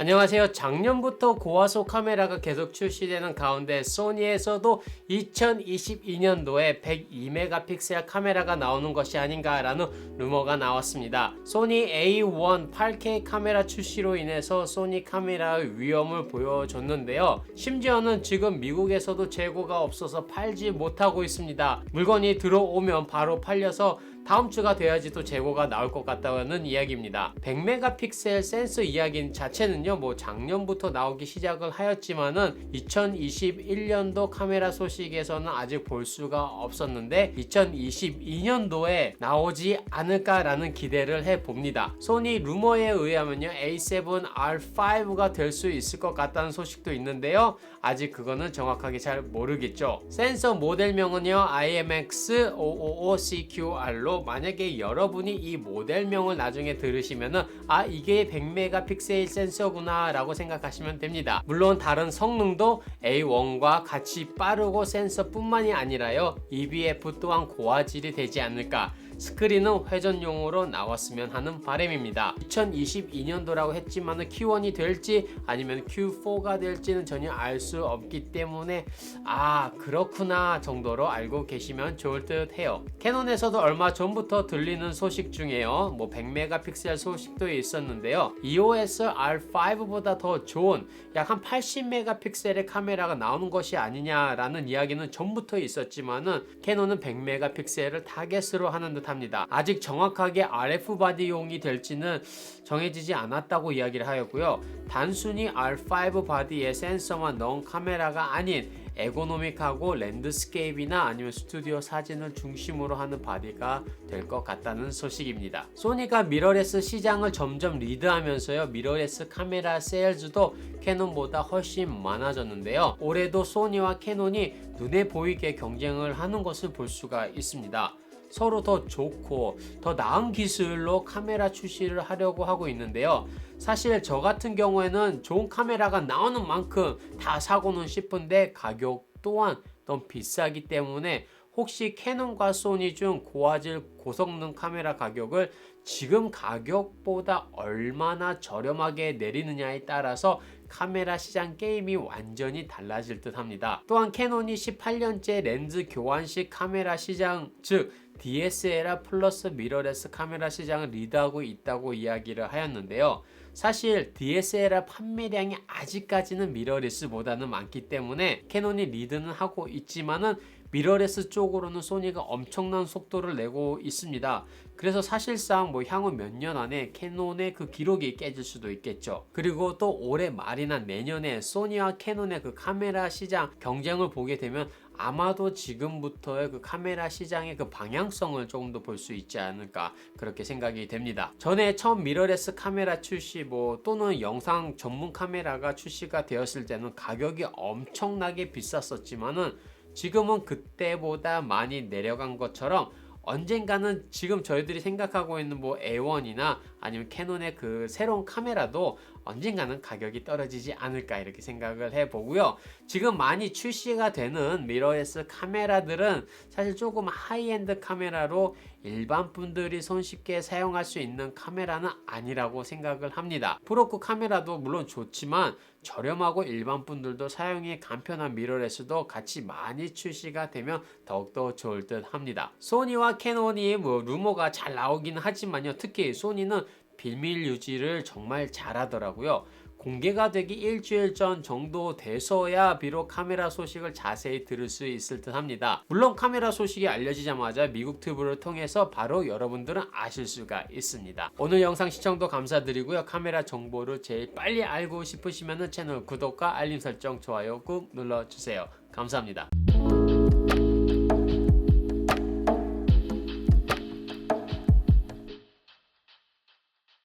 안녕하세요. 작년부터 고화소 카메라가 계속 출시되는 가운데 소니에서도 2022년도에 102메가픽셀 카메라가 나오는 것이 아닌가라는 루머가 나왔습니다. 소니 A1 8K 카메라 출시로 인해서 소니 카메라의 위험을 보여줬는데요. 심지어는 지금 미국에서도 재고가 없어서 팔지 못하고 있습니다. 물건이 들어오면 바로 팔려서 다음 주가 돼야지 또 재고가 나올 것 같다는 이야기입니다. 100메가픽셀 센서 이야기 자체는요, 뭐 작년부터 나오기 시작을 하였지만은 2021년도 카메라 소식에서는 아직 볼 수가 없었는데 2022년도에 나오지 않을까라는 기대를 해 봅니다. 소니 루머에 의하면요, A7R5가 될 수 있을 것 같다는 소식도 있는데요. 아직 그거는 정확하게 잘 모르겠죠. 센서 모델명은요, IMX555CQR로 만약에 여러분이 이 모델명을 나중에 들으시면은 아 이게 100메가픽셀 센서구나 라고 생각하시면 됩니다. 물론 다른 성능도 A1과 같이 빠르고 센서뿐만이 아니라요 EBF 또한 고화질이 되지 않을까 스크린은 회전용으로 나왔으면 하는 바람입니다. 2022년도라고 했지만 Q1이 될지 아니면 Q4가 될지는 전혀 알 수 없기 때문에 아 그렇구나 정도로 알고 계시면 좋을 듯 해요. 캐논에서도 얼마 전부터 들리는 소식 중에요. 뭐 100메가픽셀 소식도 있었는데요. EOS R5보다 더 좋은 약 한 80메가픽셀의 카메라가 나오는 것이 아니냐라는 이야기는 전부터 있었지만은 캐논은 100메가픽셀을 타겟으로 하는 듯 합니다. 아직 정확하게 RF 바디용이 될지는 정해지지 않았다고 이야기를 하였고요. 단순히 R5 바디에 센서만 넣은 카메라가 아닌 에고노믹하고 랜드스케이프나 아니면 스튜디오 사진을 중심으로 하는 바디가 될 것 같다는 소식입니다. 소니가 미러레스 시장을 점점 리드하면서요. 미러레스 카메라 세일즈도 캐논보다 훨씬 많아졌는데요. 올해도 소니와 캐논이 눈에 보이게 경쟁을 하는 것을 볼 수가 있습니다. 서로 더 좋고 더 나은 기술로 카메라 출시를 하려고 하고 있는데요. 사실 저 같은 경우에는 좋은 카메라가 나오는 만큼 다 사고는 싶은데 가격 또한 너무 비싸기 때문에 혹시 캐논과 소니 중 고화질 고성능 카메라 가격을 지금 가격보다 얼마나 저렴하게 내리느냐에 따라서 카메라 시장 게임이 완전히 달라질 듯 합니다. 또한 캐논이 18년째 렌즈 교환식 카메라 시장, 즉 DSLR 플러스 미러레스 카메라 시장을 리드하고 있다고 이야기를 하였는데요. 사실 DSLR 판매량이 아직까지는 미러레스보다는 많기 때문에 캐논이 리드는 하고 있지만은 미러레스 쪽으로는 소니가 엄청난 속도를 내고 있습니다. 그래서 사실상 뭐 향후 몇 년 안에 캐논의 그 기록이 깨질 수도 있겠죠. 그리고 또 올해 말이나 내년에 소니와 캐논의 그 카메라 시장 경쟁을 보게 되면 아마도 지금부터의 그 카메라 시장의 그 방향성을 조금 더 볼 수 있지 않을까 그렇게 생각이 됩니다. 전에 처음 미러레스 카메라 출시 뭐 또는 영상 전문 카메라가 출시가 되었을 때는 가격이 엄청나게 비쌌었지만은 지금은 그때보다 많이 내려간 것처럼 언젠가는 지금 저희들이 생각하고 있는 뭐 A1이나 아니면 캐논의 그 새로운 카메라도 언젠가는 가격이 떨어지지 않을까 이렇게 생각을 해보고요. 지금 많이 출시가 되는 미러레스 카메라들은 사실 조금 하이엔드 카메라로 일반 분들이 손쉽게 사용할 수 있는 카메라는 아니라고 생각을 합니다. 프로크 카메라도 물론 좋지만 저렴하고 일반 분들도 사용이 간편한 미러레스도 같이 많이 출시가 되면 더욱더 좋을 듯 합니다. 소니와 캐논이 뭐 루머가 잘 나오긴 하지만요. 특히 소니는 비밀 유지를 정말 잘하더라고요. 공개가 되기 일주일 전 정도 돼서야 비록 카메라 소식을 자세히 들을 수 있을 듯 합니다. 물론 카메라 소식이 알려지자마자 미국 튜브를 통해서 바로 여러분들은 아실 수가 있습니다. 오늘 영상 시청도 감사드리고요. 카메라 정보를 제일 빨리 알고 싶으시면 채널 구독과 알림 설정, 좋아요 꾹 눌러주세요. 감사합니다.